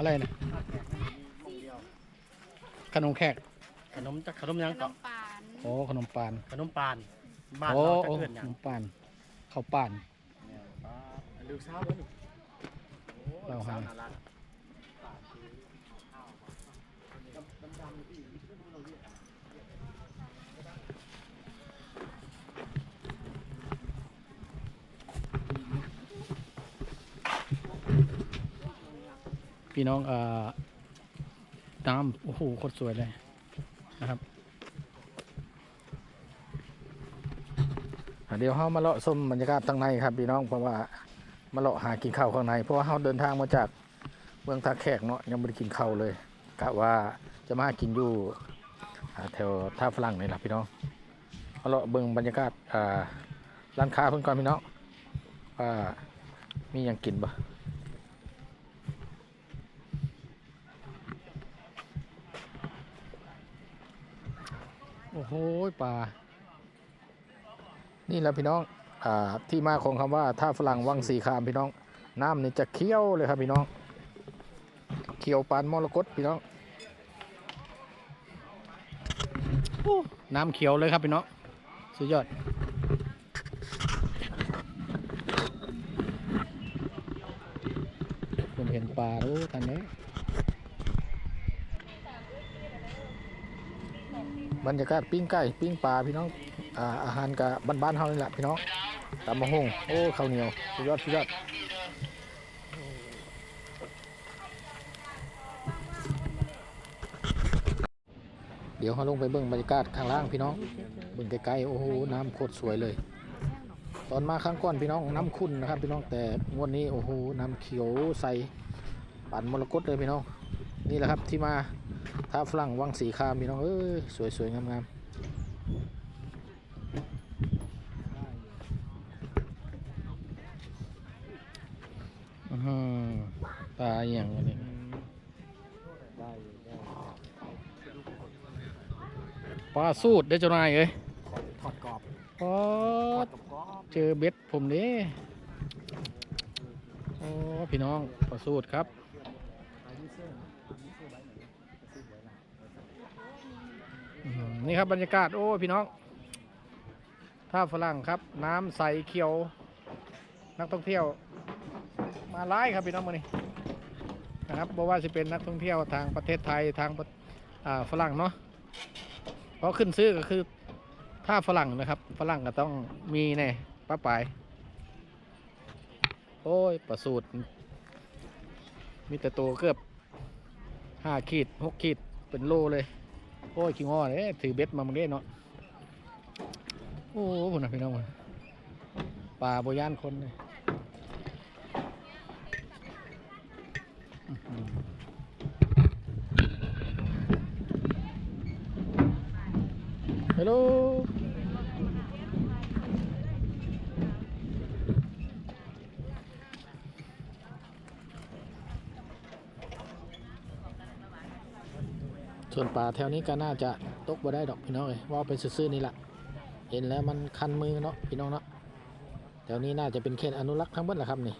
อะไรนะขนมแขกขนมจักขนมหยังขนเกาะมปานโอ้ขนมปานขนมปานบ้านโอ้เราจะโอ้เกิดหขยังนมปานข้าวปาน ลูกสาวเด้อนี่โอ้เราลูกสาวหาน่ารัก พี่น้องเอ่อน้ำโอ้โหโคตรสวยเลยนะครับเดี๋ยวเรามาเลาะชมบรรยากาศข้างในครับพี่น้องเพราะว่ามาเลาะหากินข้าวข้างใน เพราะว่าเราเดินทางมาจากเมืองท่าแขกเนาะยังไม่ได้กินข้าวเลยกะว่าจะมากินอยู่แถวท่าฝรั่งนี่แหละพี่น้องมาเลาะเบิ่งบรรยากาศร้านค้าเพิ่นก่อนพี่น้องว่ามีหยังกินบ่ อ้โหป่า นี่แหละพี่น้องอ่าที่มาของคำว่าท่าฝรั่งวังสีคามพี่น้อง น้ำนี่จะเคี้ยวเลยครับพี่น้องเขี้ยวปานมรกตพี่น้องโอ้น้ำเขียวเลยครับพี่น้องสุดยอดผมเห็นปลาดูทันนี้ บรรยากาศปิ้งไก่ปิ้งปลาพี่น้องอ่าอาหารกับบ้านๆเฮานี่แหละพี่น้องตำมะฮงโอ้ข้าวเหนียวสุดยอดสุดยอดเดี๋ยวเราลงไปเบิ่งบรรยากาศข้างล่างพี่น้องเบิ่งไกลๆโอ้โหน้ำโคตรสวยเลย ตอนมาครั้งก่อนพี่น้องน้ำขุ่นนะครับพี่น้องแต่งวดนี้โอ้โหน้ำเขียวใสปั่นมรกตเลยพี่น้อง นี่แหละครับที่มา ท่าฝรั่งวังสีคามพี่น้องเอ้ยสวยๆงามๆอือหือปลาอย่างวะนี่ปลาสูดได้เจ้านายเอ้ยทอดกรอบปอดเจอเบ็ดผมเด้โอ้พี่น้องปลาสูดครับ อื้อหือ นี่ครับบรรยากาศโอ้พี่น้องท่าฝรั่งครับ น้ำใสเขียว นักท่องเที่ยว มาไล่ครับพี่น้องมานี่นะครับบอกว่าจะเป็นนักท่องเที่ยวทางประเทศไทยทางฝรั่งเนาะเพราะขึ้นซื้อก็คือท่าฝรั่งนะครับ ฝรั่งก็ต้องมีแน่ป้าปายโอ้ยประสูตรมีแต่ตัวเกือบห้าขีดหกขีดเป็นโลเลย โอ้ยขี้งอเลยถือเบ็ดมามึงได้เนาะโอ้โหนะพี่น้องป่าโบย่านคนเลยอื้อหือฮัลโหลส่วนปลา แถวนี้ก็น่าจะตกบ่ได้ดอกพี่น้องเลยว่าไปซื่อๆนี่แหละเห็นแล้วมันคันมือเนาะพี่น้องเนาะแถวนี้น่าจะเป็นเขตอนุรักษ์ทั้งหมดแหละครับนี่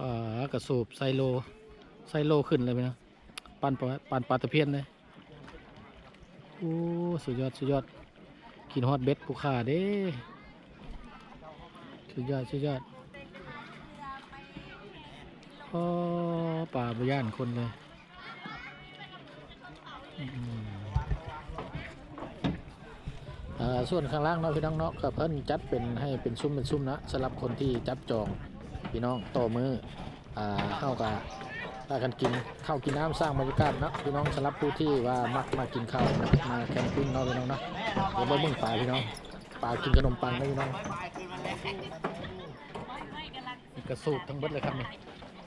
อ่ากระสูบไซโลไซโลขึ้นเลยพี่น้องปันปลาปันปลาตะเพียนเลยโอ้สุดยอด สุดยอด กินฮอตเบ็ดผู้ขาเด้สุดยอดสุดยอดอ๋อป่าบย่านคนเลยส่วนข้างล่างเนาะพี่น้องเนาะก็เพิ่นจัดเป็นให้เป็นซุ้มเป็นซุ้มนะสำหรับคนที่จับจองพี่น้องต่อมืออ่าเข้ากับ พากันกินข้าวกินน้ำสร้างบรรยากาศเนาะพี่น้องสำหรับผู้ที่ว่ามักมากินข้าวมาแคมปิ้งเนาะพี่น้องเนาะเดี๋ยวมาเบิ่งปลาพี่น้องปลากินขนมปังนะพี่น้องกระสูบทั้งเบิดเลยครับนี่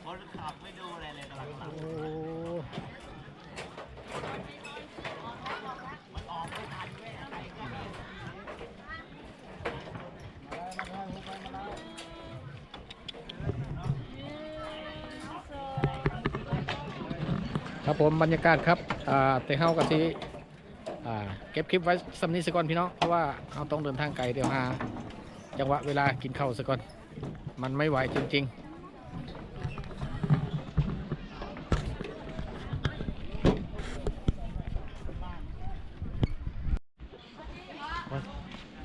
โอ้ครับ ผมบรรยากาศครับอ่าแต่เฮากับที่ก็บคลิปไว้สำนี้สก่อนพี่น้องเพราะว่าเราต้องเดินทางไกลเดี๋ยวหาจังหวะเวลากินข้าวสก่อนมันไม่ไหวจริง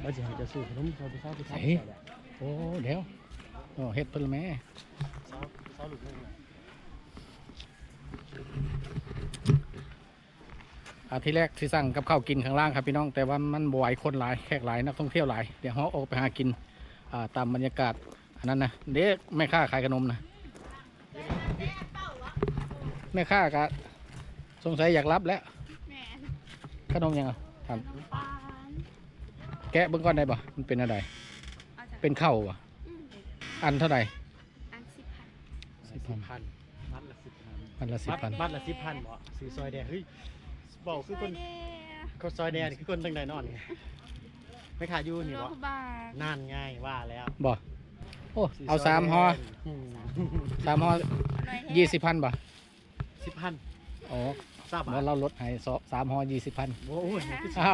ว่าจะให้จะซื้อขนมซอยไปเช้าไปๆเช้าเฮ้ยโอ้เดี๋ยวโอ้เฮ็ดเพิ่นแม่ เช้าเช้าหลุดเลย อาที่แรกที่สั่งกับข้าวกินข้างล่างครับพี่น้องแต่ว่ามันบ่ไหวคนหลายแขกหลายนักท่องเที่ยวหลายเดี๋ยวเราออกไปหากินอ่าตามบรรยากาศอันนั้นนะเด็กแม่ค้าขายขนมนะแม่ค้ากะสงสัยอยากรับแล้วแม่ขนมยังอะถามปานแกะเบิ่งก่อนได้ปะมันเป็นอะไรเอาจากเป็นข้าวอะอืมอันเท่าไหร่อันสิบพันสิบพันมัดละสิบพันอันละสิบพันมัดละสิบพันบ่ซื้อซอยแดงเฮ้ย บอกคือคนซยเด้คนซอยแดงนี่คือคนตั้งใดนอนนี่ไม่ขาดอยู่นี่โลบ่กบาทนั่นง่ายว่าแล้วบ่โอ้เอาสามห่อสามห่อหน่อยแท้ยี่สิบพันบ่สิบพันอ๋อทราบเมื่อบ่เราลดให้สองสามห่อยี่สิบพันโอ้โหอ่า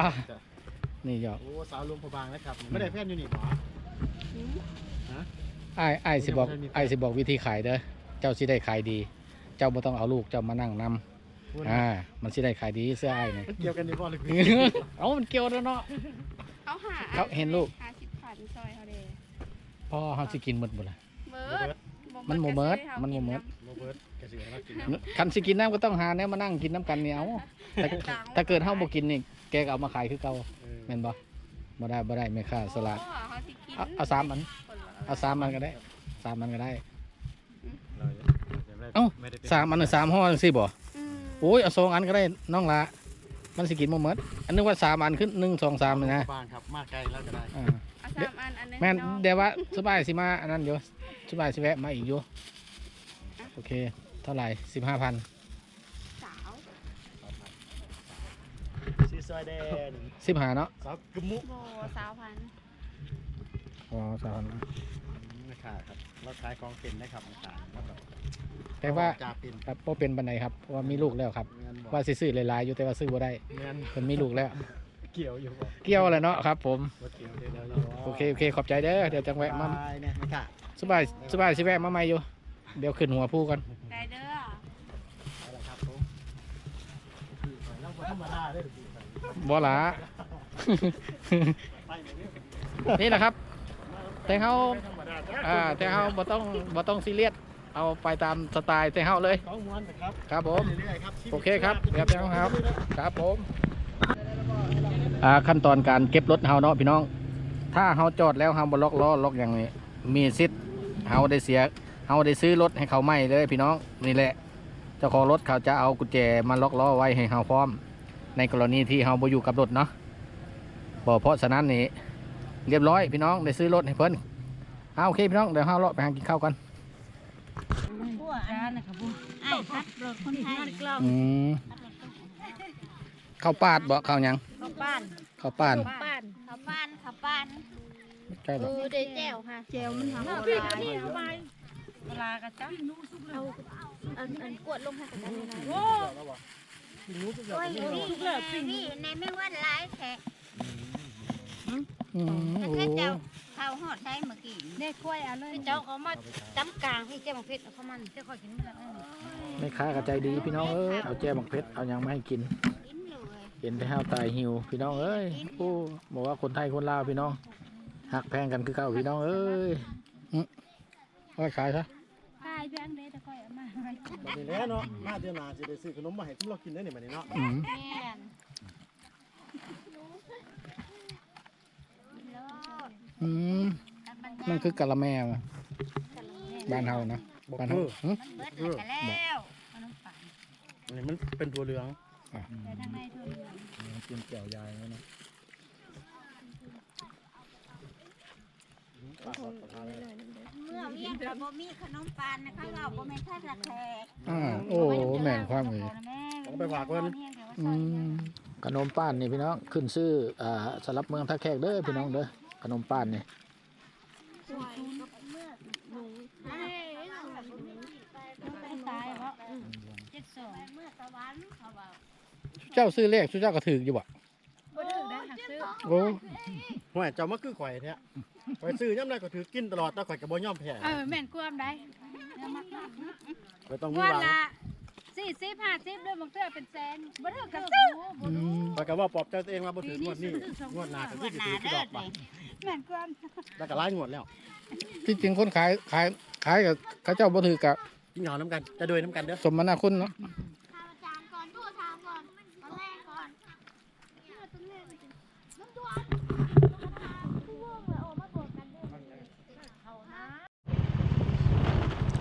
นี่หยอกโอ้สาวรวมพบางนะครับไม่ได้แฟนอยู่นี่บ่อืมไอ้ไอ้ายสิบอกไอ้ายสิบอกวิธีขายเด้อเจ้าสิได้ขายดี เจ้าบ่ต้องเอาลูกเจ้ามานั่งนำ อ่ามันสิได้ขายดีเสื้อไอ้ายนี่มันเกี่ยวกันในบ่หรือเอ้ามันเกี่ยวแล้วเนาะเขาหาเขาเห็นลูกหาสิบพันซอยเขาเด้พ่อเฮาสิกินหมดบ่ล่ะเบิร์ดมันบ่เบิดมันบ่เบิดโมเบิร์ตกระสือมากินคันสิกินน้ำก็ต้องหาแนวมานั่งกินน้ำกันนี่เอาถ้าถ้าเกิดเฮาบ่กินนี่แกก็เอามาขายคือเก่าแม่นบ่บ่ได้บ่ได้แม่ค้าสลัดอ๋อเขาสิกินเอาเอาสามอันคนละเอาสามอันก็ได้สามอันก็ได้ เอ้าสามอันน่ะสามห่อจังซี่บ่อืม โอ้ยเอาสองอันก็ได้น้องละมันสิกินบ่หมดอันนึกว่าสามอันขึ้นหนึ่งสองสามเลยนะบางครับมาไกลแล้วก็ได้อ่าเอาสามอันอันหนึงแม่นเนาะเดี๋ยวว่าสบายสิมาอันนั้นอยู่สบายสิแวะมาอีกอยู่โอเค เท่าไหร่สิบห้าพันสาวซีซอยแดงสิบห้าเนาะสาวกึมมุโบสาวพันอ๋อสามพันนะครับครับเราขายของเป็นนะครับต่างๆครับ แต่ว่าจ่าเป็นครับบ่เป็นบันไดครับเพราะว่ามีลูกแล้วครับเงินบอกว่าสิซื้อหลายๆอยู่แต่ว่าซื้อบ่ได้เงินมันมีลูกแล้ว เกี่ยวอยู่บอกเกี่ยวแล้วเนาะครับ ผมว่าเกี่ยวเดี๋ยวเดี๋ยวโอเคโอเคขอบใจเด้อเดี๋ยวจังแวะมาบายเนี่ยนะคะสบายสบายสิแวะมาใหม่อยู่เดี๋ยวขึ้นหัวผู้ก่อนได้เด้อเอาละครับผมเราบ่ธรรมดาเลยบ่หลา ไปเลยเนี่ยนี่แหละครับ แต่เฮาไม่ธรรมดาจ้ะอ่าแต่เฮาบ่ต้องบ่ต้องซีเรียส เอาไปตามสไตล์แต่เฮาเลยของม้วนนะครับครับผม เรื่อยๆครับโอเคครับเดี๋ยวเดี๋ยวครับครับผมอ่าขั้นตอนการเก็บรถเฮาเนาะพี่น้อง ถ้าเฮาจอดแล้วเฮาบ่ล็อกล้อล็อกอย่างนี้ มีสิทธิ์เฮาได้เสียเฮาได้ซื้อรถให้เขาใหม่เลยพี่น้องนี่แหละ เจ้าของรถเขาจะเอากุญแจมาล็อกล้อไว้ให้เฮาพร้อม ในกรณีที่เฮาบ่อยู่กับรถเนาะบ่เพราะฉะนั้นนี่เรียบร้อยพี่น้องได้ซื้อรถให้เพิ่นเอาโอเคพี่น้องเดี๋ยวเฮาเลาะไปหากินข้าวกันพ วกร้านนะครับพวกไอ้พัดรถคนไทยกล้องอืมข้าวปาดบ่ข้าวหยังข้าวป้านข้าวป้านป้านข้าวป้านข้าวป้านใช่เอบ่อได้แจ่วค่ะแจ่วมันทำเอาพี่ก็นี่เอาไปเวลากระจับเอาอันอันกวดลงให้กระจับโอ้โอ้ยนี่นี่ในไม่ว่าหลายแขก อืมโอ้ถ้าเจ้าข้าวหอดได้เมื่อกี้ได้กล้วยเอาเลยเจ้าเขามาจ้ำกลางให้เจ้าบังเพชรเอาเข้ามันเจ้าคอยกินมันแม่ค้าก็ใจดีพี่น้องเอ้ยเอาแจ้บักเพชรเอาหยังมาให้กินกินเลยเห็นแต่ห้าวตายหิว พี่น้องเอ้ยโอ้บอกว่าคนไทยคนลาวพี่น้องหักแพงกันคือเก่าพี่น้องเอ้ยอืมว่าขายซะขายแพงเลยแต่คอยเอามาให้บัดนี้แหล้วเนาะมาเดือนหน้าจะได้ซื้อขนมมาให้ทุกเรากินได้เนี่ยบัดนี้เนาะ อืมแม่นอืมนั่นคือกะละแมวะบ้านเฮานะบ้านเฮาหึมันเบิดแล้วขนมปังอันนี้มันเป็นตัวเหลืองแต่ทางในทั่วเหลืองกินแก้วยายแล้วนะเมื่อเวียนกับบ่มีขนมปานนะคะเราบ่แม่นท่าละแขกอ่าโอ้แม่นความเลยต้องไปฝากเพิ่นอืมขนมป้านนี่พี่น้องขึ้นซื้ออ่าสำหรับเมืองท่าแขกเด้อพี่น้องเด้อ ขนมป้านนี่ตายเพราะเจ็ดสองเมื่อตะวันเขาว่าเจ้าซื้อเลขเจ้าก็ถืออยู่บ่บ่ถืโอ้ห่วยเจ้ามาคือข่อยเนี่ยข่อยซื้อย่ำใดก็ถือกินตลอดแต่ข่อยก็บ่ยอมแพ้เออแม่นความได้ข่อยต้องมีงวดหวังละ สี่สิบห้าสิบด้วยบางเทื่อเป็นแสนบ่ถือกันซื้ออืมข่อยก็ว่าปลอบใจตัวเองว่าบ่ถืองวดนี้งวดหน้าก็คือสิถือกี่ดอกบาทแม่นความแล้วก็หลายงวดแล้วที่จริงคนขายขายขายกับเขาเจ้าบ่ถือกับกินข้าวน้ำกันจะโดยน้ำกันเด้อสมนาคุณเนาะถามอาจารย์ก่อนโทรถามก่อนตอนแรกก่อนเนี่ยตอนแรกมันจะน้ำดวนผู้ว่องเลยโอ้มาบอกกันเด้อ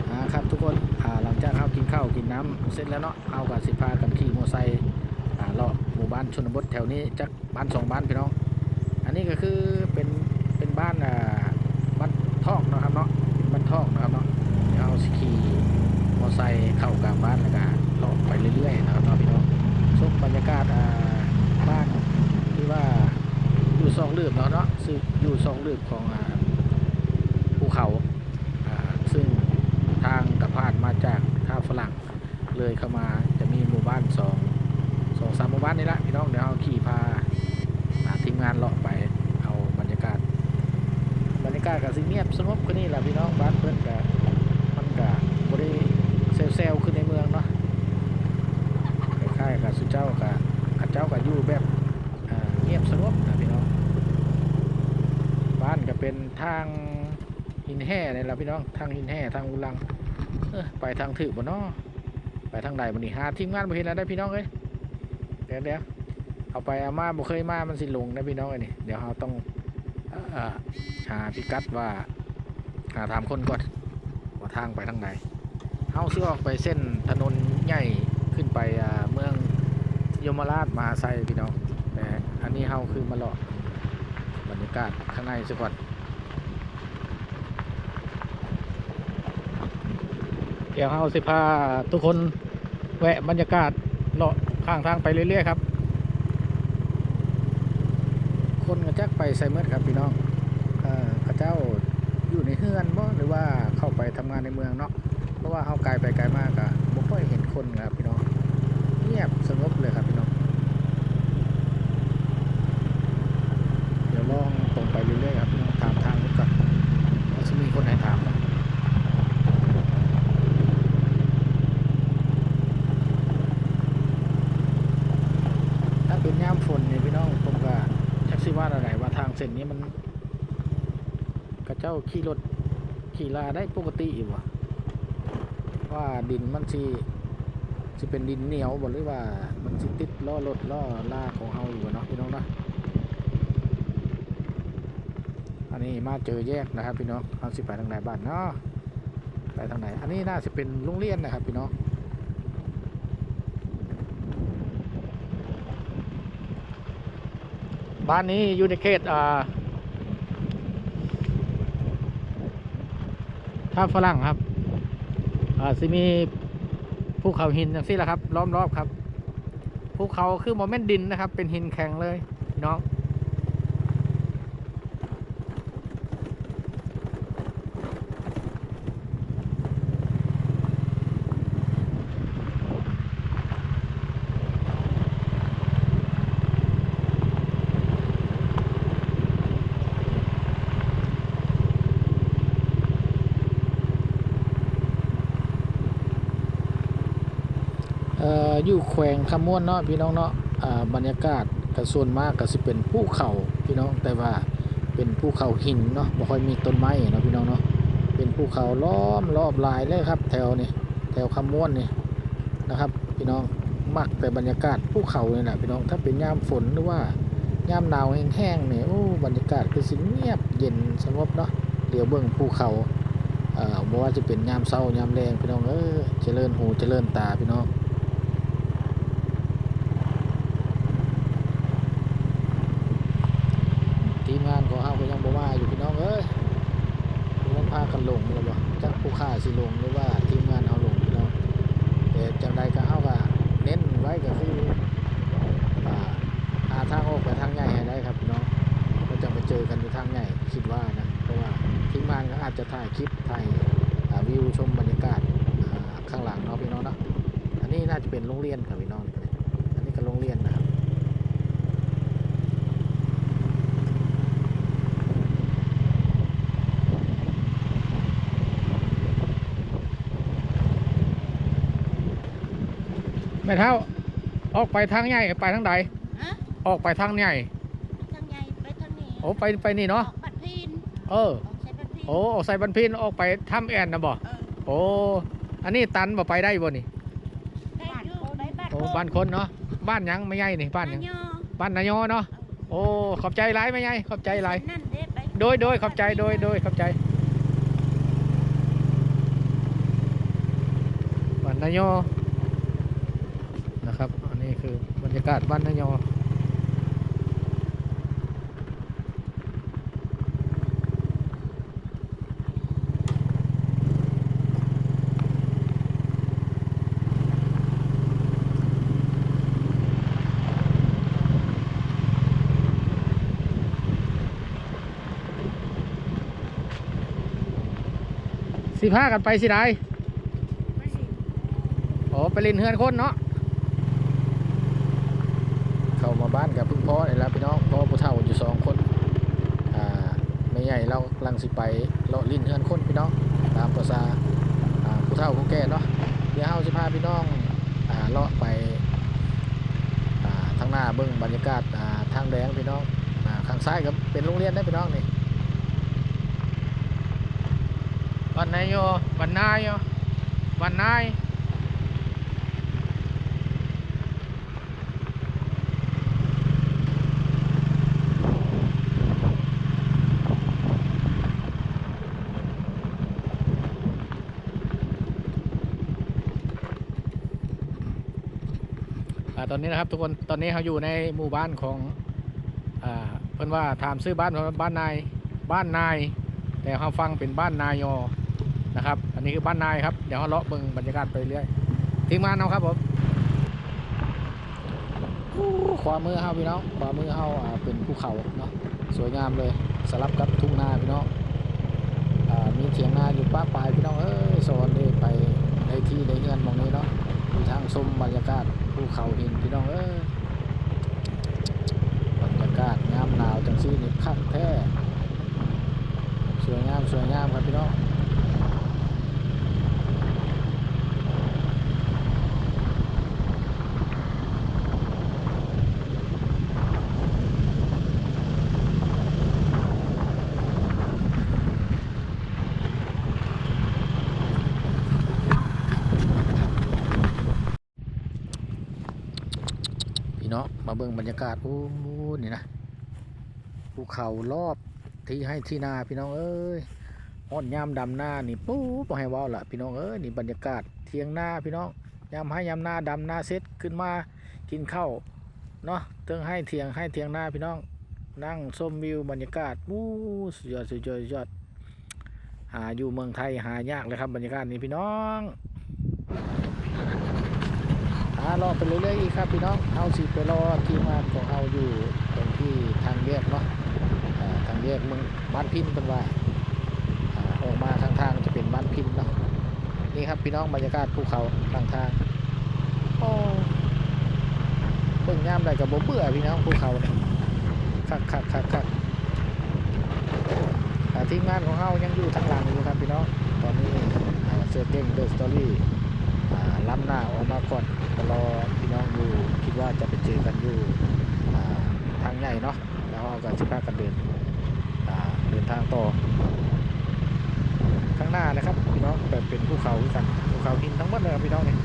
อ่าครับทุกคนอ่าหลัง จากเฮากินข้าวกินน้ำเสร็จแล้วเนาะเฮาก็สิพากันขี่มอเตอร์ไซค์อ่าเลาะหมู่บ้านชนบทแถวนี้จักบ้านสองบ้านพี่น้อง อันนี้ก็คือเป็นเป็นบ้านอ่าบ้านทอกนะครับเนาะบ้านทอกนะครับเนาะเอาสิขี่มอเตอร์ไซค์เข้ากลางบ้านแล้วก็เลาะไปเรื่อยๆนะครับเนาะพี่น้องชมบรรยากาศอ่าบ้านที่ว่าอยู่สองลืบเนาะเนาะซึ่งอยู่สองลืบของอ่าภูเขาอ่าซึ่งทางกระพานมาจากท่าฝรั่งเลยเข้ามาจะมีหมู่บ้านสองสองสามหมู่บ้านนี่ละพี่น้องเดี๋ยวเอาขี่พา อ่าทีมงานเลาะไปเอาบรรยากาศ บรรยากาศกับสิเงียบสงบก็นี่แหละพี่น้องบ้านเพื่อนกับมันกับบริเซลเซลขึ้นในเมืองเนาะคล้ายๆกับสุเจ้ากับข้าเจ้ากับอยู่แบบอ่าเงี ยบสงบนะพี่น้อง บ้านก็เป็นทางหินแห่นี่แหละพี่น้อง ทางหินแห่ทางอุลังออไปทางถือบ่เนาะไปทางใดบ่นี่หาทีมงานบ่เห็นแล้วได้พี่น้องเอ้ยเดี๋ยวเดี๋ยวเอาไปเอามาบ่เคยมามันสิลงนะพี่น้องไอ้นี่เดี๋ยวเราต้องหาพิกัดว่าหาถามคนก่อนว่าทางไปทางไหนเฮาสิออกไปเส้นถนนใหญ่ขึ้นไปเมืองยมราชมาไซพี่น้อง อันนี้เฮาคือมาเลาะบรรยากาศข้างในซะก่อนเดี๋ยวเฮาสิพาทุกคนแวะบรรยากาศเลาะข้างทางไปเรื่อยๆครับ คนกระจักไปไซเมอร์ครับพี่น้องเอ่อเข้าเจ้าอยู่ในเฮือนบ่หรือว่าเข้าไปทำงานในเมืองเนาะเพราะว่าเขาไกลไปไกลมากอะบ่ค่อยเห็นคนครับพี่น้องเงียบสงบเลยครับพี่น้อง เดี๋ยวลองตรงไปเรื่อยๆครับพี่น้องถามทางนู้นก่อนว่าจะมีคนไหนถามไหมถ้าเป็นย่ามฝนเนี่ยพี่น้องผมก็แท็กซี่ว่าอะไรว่าทางเส้นนี้มัน กระเจ้าขี่รถขี่ลาได้ปกติอยู่วะว่าดินมันสิสิเป็นดินเหนียวบ่หรือว่ามันสิติดล้อรถล้อลาของเฮาอยู่วะเนาะพี่น้องเนาะอันนี้มาเจอแยกนะครับพี่น้องเอาสิไปทางไหนบ้านเนาะไปทางไหน อันนี้น่าจะเป็นโรงเรียนนะครับพี่น้องบ้านนี้อยู่ในเขตอ่า ท่าฝรั่งครับอ่าสิมีภูเขาหินอย่างที่แหละครับล้อมรอบครับภูเขาคือโมเมนต์ดินนะครับ เป็นหินแข็งเลยพี่น้อง เอยู่แขวงคำม่วนเนาะพี่น้องเนาะบรรยากาศก็ส่วนมากก็สิเป็นภูเขาพี่น้องแต่ว่าเป็นภูเขาหินเนาะบ่ค่อยมีต้นไม้เนาะพี่น้องเนาะเป็นภูเขาล้อมรอบลายเลยครับ แถวนี้แถวคำม่วนนี่นะครับ พี่น้องมักแต่บรรยากาศภูเขาเนี่ยแหละพี่น้องถ้าเป็นยามฝนหรือว่ายามหนาวแห้งๆเนี่ยโอ้บรรยากาศคือสิเงียบเย็นสงบเนาะเดี๋ยวเบิ่งภูเขาเอ่อบ่ว่าจะเป็นยามเช้ายามแลงพี่น้องเออเจริญหูเจริญตาพี่น้อง อกันอทางไหนคิดว่านะเพราะว่าทิ้งานก็อาจจะถ่ายคลิปถ่ายวิวชมบรรยากาศข้างหลังเนาะพี่น้องเนาะอันนี้น่าจะเป็นโรงเรียนครับพี่น้องอันนี้ก็โรงเรียนนะครับแม่เท้าออกไปทางใหญ่ไปทางใดออกไปทางใหญ่ อ้ไปไปนี่เนาะออกบัดพีนเออออกใช้บัดพีนโอ้ออกใส่บันพินออกไปถ้ำแอนนะบ่เออโอ้อันนี้ตันบ่ไปได้บ่นี่ได้อยู่ไปบ้านโอ้บ้านคนเนาะบ้านหยังไม่ใหญ่นี่บ้านหยังย่อบ้านนายอเนาะโอ้ขอบใจหลายไม่ใหญ่ขอบใจหลาย นั่นเด้ไปโดยโดยขอบใจโดยโดยขอบใจบ้านนายอนะครับ อันนี้คือบรรยากาศบ้านนายอ สิพากันไปสิได้โอ้ไปเลินเฮือนคนเนาะ เข้ามาบ้านกับพึ่งพ่อนี่แหละพี่น้องพ่อผู้เฒ่าอยู่สองคน อ่าไม่ใหญ่เรากำลังสิไปเลาะลิ้นเฮือนคนพี่น้อง ตามภาษาอ่าผู้เฒ่าผู้แก่เนาะ เดี๋ยวเฮาสิพาพี่น้อง อ่าเลาะไป อ่าทางหน้าเบิ่งบรรยากาศ อ่าทางแดงพี่น้อง อ่าข้างซ้ายก็เป็นโรงเรียนได้พี่น้องนี่ วันนายโยวันนายโยวันนายตอนนี้นะครับทุกคนตอนนี้เขาอยู่ในหมู่บ้านของอเพิ่อนว่าถามซื้อบ้านบ้านนายบ้านนาย แต่เขาฟังเป็นบ้านนายอ นะครับ อันนี้คือบ้านนายครับ เดี๋ยวเขาเลาะเบิ่งบรรยากาศไปเรื่อยทีมงานเอาครับผมอู้ขวามือเฮาพี่น้องขวามือเฮาอ่าเป็นภูเขาเนาะสวยงามเลยสลับกับทุ่งนาพี่น้องอ่ามีเถียงนาอยู่ป้าปลายพี่น้องเอ้ยสอนเลยไปในที่ในเงินมองนี้เนาะมีทางชมบรรยากาศภูเขาหินพี่น้องเอ้ยบรรยากาศงามหนาวจังซี่นี่คักแท้สวยงามสวยงามครับพี่น้องพี่น้องมาเบรรยากาศ โอ้นี่นะภูเขารอบที่ให้ที่นาพี่น้องเอ้ยอ้อนยามดำหน้านี่ปุ๊บให้ว้าละพี่น้องเอ้ยนี่บรรยากาศเทียงหน้าพี่น้องยามให้ยามหน้าดำหน้าเซ็ตขึ้นมากินข้าวเนาะเทิงให้เทียงให้เทียงหน้าพี่น้อง นั่งชมวิวบรรยากาศอู้สุดยอดสุดยอดยอดหาอยู่เมืองไทยหายากเลยครับบรรยากาศนี้พี่น้องารอไปเรื่อยๆอีกครับพี่น้องเอาสิไปรอทีมงานของเราอยู่ตรงที่ทางแยกเนาะอ่าทางแยกเมืองบ้านพินเป็นว่าอ่าออกมาทางทางจะเป็นบ้านพินเนาะนี่ครับพี่น้องบรรยากาศภูเขาทางทางโอ้เบิ่งยามใดกับบ่เบื่อพี่น้องภูเขาเนี่ยคักคักคักคักอ่าทีมงานของเรายังอยู่ทางหลังอยู่ครับพี่น้องตอนนี้อ่าเสือเก่งเดอะสตอรี่ ล้ำหน้าออกมาก่อนรอพี่น้องอยู่คิดว่าจะไปเจอกันอยู่ทางใหญ่เนาะแล้วเราก็จะพากันเดินอ่าเดินทางต่อ ข้างหน้านะครับพี่น้องแบบเป็นภูเขาคือกันภูเขาหินทั้งหมดเลยครับพี่น้องเนี่ย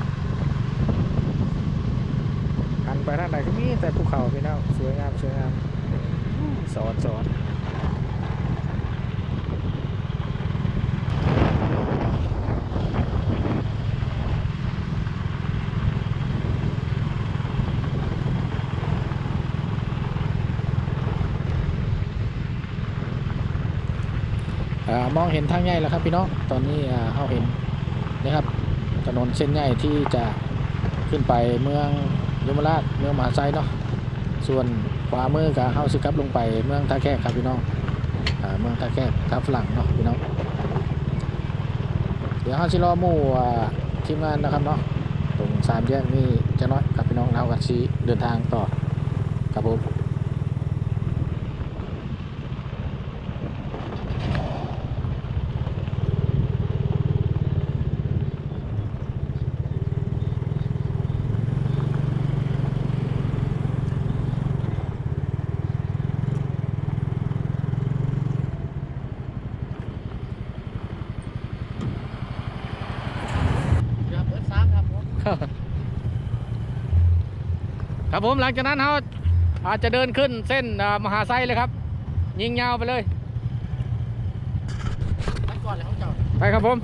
หันไปทางไหนก็มีแต่ภูเขาพี่น้องสวยงามสวยงามสอนสอน มองเห็นทางใหญ่แล้วครับพี่น้อง ตอนนี้อ่าเราเห็นนะครับ ถนนเส้นใหญ่ที่จะขึ้นไปเมืองยมราชเมืองมหาไซเนาะ ส่วนขวามือกับเฮาสิกลับลงไปเมืองท่าแขกครับพี่น้องอเมืองท่าแขกท่าฝรั่งเนาะพี่น้อง เดี๋ยวเฮาสิรอมู่ทีมงานนะครับเนาะ ตรงสามแยกนี่จะน้อยครับพี่น้องเฮากันสิเดินทางต่อครับผม ครับ ผมหลังจากนั้นเราอาจจะเดินขึ้นเส้นอ่ามหาไซเลยครับ ยิงยาวไปเลย ไปก่อนเลยของเจ้าไปครับผม